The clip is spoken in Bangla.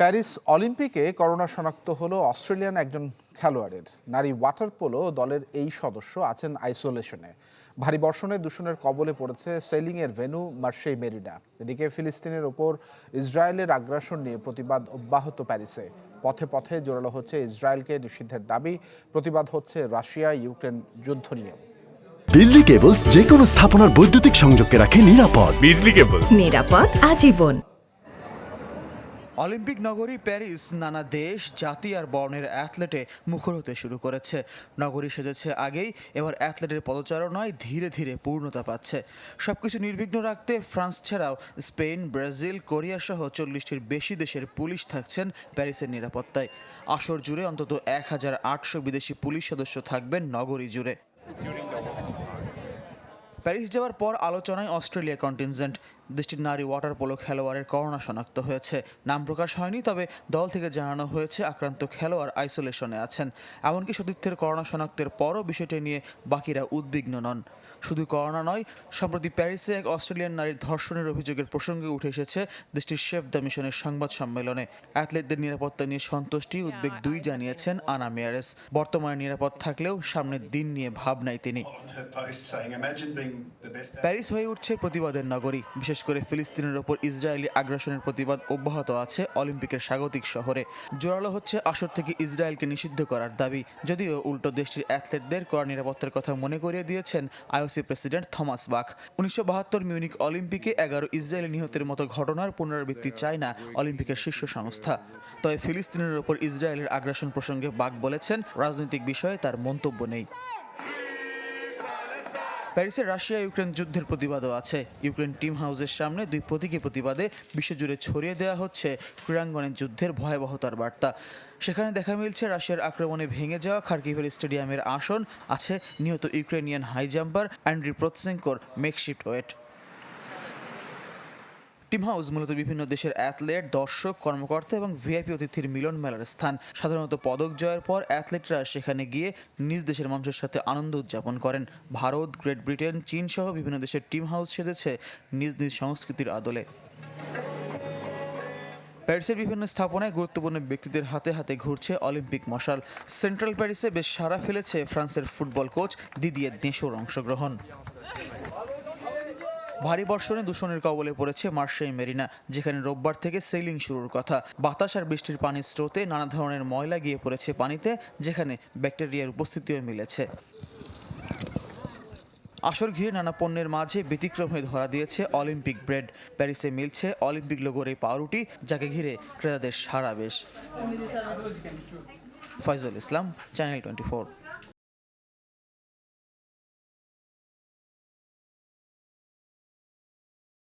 প্যারিস অলিম্পিকে করোনা শনাক্ত হলো অস্ট্রেলিয়ান একজন খেলোয়াড়ের। নারী ওয়াটার পোলো দলের এই সদস্য আছেন আইসোলেশনে। ভারী বর্ষণে দূষণের কবলে পড়েছে সেলিংয়ের ভেনু মার্শেই মেরিনা। এদিকে ফিলিস্তিনের ওপর ইসরায়েলের আগ্রাসন নিয়ে প্রতিবাদ অব্যাহত প্যারিসে। পথে পথে জোরালো হচ্ছে ইসরায়েলকে নিষিদ্ধের দাবি প্রতিবাদ হচ্ছে রাশিয়া ইউক্রেন যুদ্ধ নিয়েও। বিজলি কেবলস যে কোনো স্থাপনার বৈদ্যুতিক সংযোগকে রাখে নিরাপদ। বিজলি কেবল নিরাপদ আজীবন। অলিম্পিক নগরী প্যারিস নানা দেশ, জাতি আর বর্ণের অ্যাথলেটে মুখর হতে শুরু করেছে। নগরী সেজেছে আগেই, এবার অ্যাথলেটের পদচারণায় ধীরে ধীরে পূর্ণতা পাচ্ছে। সবকিছু নির্বিঘ্ন রাখতে ফ্রান্স ছাড়াও স্পেন, ব্রাজিল, কোরিয়া সহ চল্লিশটির বেশি দেশের পুলিশ থাকছেন প্যারিসের নিরাপত্তায়। আসর জুড়ে অন্তত এক হাজার আটশো বিদেশি পুলিশ সদস্য থাকবেন নগরী জুড়ে। প্যারিস যাওয়ার পর আলোচনায় অস্ট্রেলিয়া কন্টিনজেন্ট। দেশটির নারী ওয়াটার পোলো খেলোয়াড়ের করোনা শনাক্ত হয়েছে। নাম প্রকাশ হয়নি তবে দল থেকে জানানো হয়েছে আক্রান্ত খেলোয়াড় আইসোলেশনে আছেন। এমনকি সতীর্থের করোনা শনাক্তের পরও বিষয়টি নিয়ে বাকিরা উদ্বিগ্ন নন। শুধু করোনা নয় সম্প্রতি প্যারিসে এক অস্ট্রেলিয়ান নারীর ধর্ষণের অভিযোগের প্রসঙ্গে উঠে এসেছে দেশটির শেফ দ্য মিশনের সংবাদ সম্মেলনে। অ্যাথলেটদের নিরাপত্তা নিয়ে সন্তুষ্টি উদ্বেগ দুই জানিয়েছেন আনা মেয়ারেস। বর্তমানে নিরাপদ থাকলেও সামনের দিন নিয়ে ভাবনায় তিনি. প্যারিস হয়ে উঠছে প্রতিবাদের নগরী। বিশেষ করে ফিলিস্তিনের ওপর ইসরায়েলি আগ্রাসনের প্রতিবাদ অব্যাহত আছে অলিম্পিকের স্বাগতিক শহরে। জোরালো হচ্ছে আসর থেকে ইসরায়েলকে নিষিদ্ধ করার দাবি। যদিও উল্টো দেশটির অ্যাথলেটদের কড়া নিরাপত্তার কথা মনে করিয়ে দিয়েছেন আইওসি প্রেসিডেন্ট থমাস বাক। উনিশশো বাহাত্তর মিউনিক অলিম্পিকে এগারো ইসরায়েলি নিহতের মতো ঘটনার পুনরাবৃত্তি চায় না অলিম্পিকের শীর্ষ সংস্থা। তবে ফিলিস্তিনের ওপর ইসরায়েলের আগ্রাসন প্রসঙ্গে বাক বলেছেন, রাজনৈতিক বিষয়ে তার মন্তব্য নেই। প্যারিসে রাশিয়া ইউক্রেন যুদ্ধের প্রতিবাদও আছে। ইউক্রেন টিম হাউসের সামনে দুই প্রতীকী প্রতিবাদে বিশ্বজুড়ে ছড়িয়ে দেওয়া হচ্ছে ক্রীড়াঙ্গনের যুদ্ধের ভয়াবহতার বার্তা। সেখানে দেখা মিলছে রাশিয়ার আক্রমণে ভেঙে যাওয়া খার্কিভের স্টেডিয়ামের আসন, আছে নিহত ইউক্রেনিয়ান হাই জাম্পার অ্যান্ড্রি প্রৎসেঙ্কোর মেকশিফট ওয়েট। টিম হাউস মূলত বিভিন্ন দেশের অ্যাথলেট, দর্শক, কর্মকর্তা এবং ভিআইপি অতিথির মিলন মেলার স্থান। সাধারণত পদক জয়ের পর অ্যাথলেটরা সেখানে গিয়ে নিজ দেশের মানুষের সাথে আনন্দ উদযাপন করেন। ভারত, গ্রেট ব্রিটেন, চীন সহ বিভিন্ন দেশের টিম হাউস সেজেছে নিজ নিজ সংস্কৃতির আদলে। প্যারিসের বিভিন্ন স্থাপনায় গুরুত্বপূর্ণ ব্যক্তিদের হাতে হাতে ঘুরছে অলিম্পিক মশাল। সেন্ট্রাল প্যারিসে বেশ সাড়া ফেলেছে ফ্রান্সের ফুটবল কোচ দিদিয়ে দেশোর অংশগ্রহণ। ভারী বর্ষণে দূষণের কবলে পড়েছে মার্শেই মেরিনা, যেখানে রোববার থেকে সেলিং শুরুর কথা। বাতাস আর বৃষ্টির পানির স্রোতে নানা ধরনের ময়লা গিয়ে পড়েছে পানিতে, যেখানে ব্যাকটেরিয়ার উপস্থিতিও মিলেছে। আসর ঘিরে নানা পণ্যের মাঝে ব্যতিক্রম হয়ে ধরা দিয়েছে অলিম্পিক ব্রেড। প্যারিসে মিলছে অলিম্পিক লোগোর এই পাউরুটি, যাকে ঘিরে ক্রেতাদের সারা বেশ। ফয়জুল ইসলাম, চ্যানেল টোয়েন্টি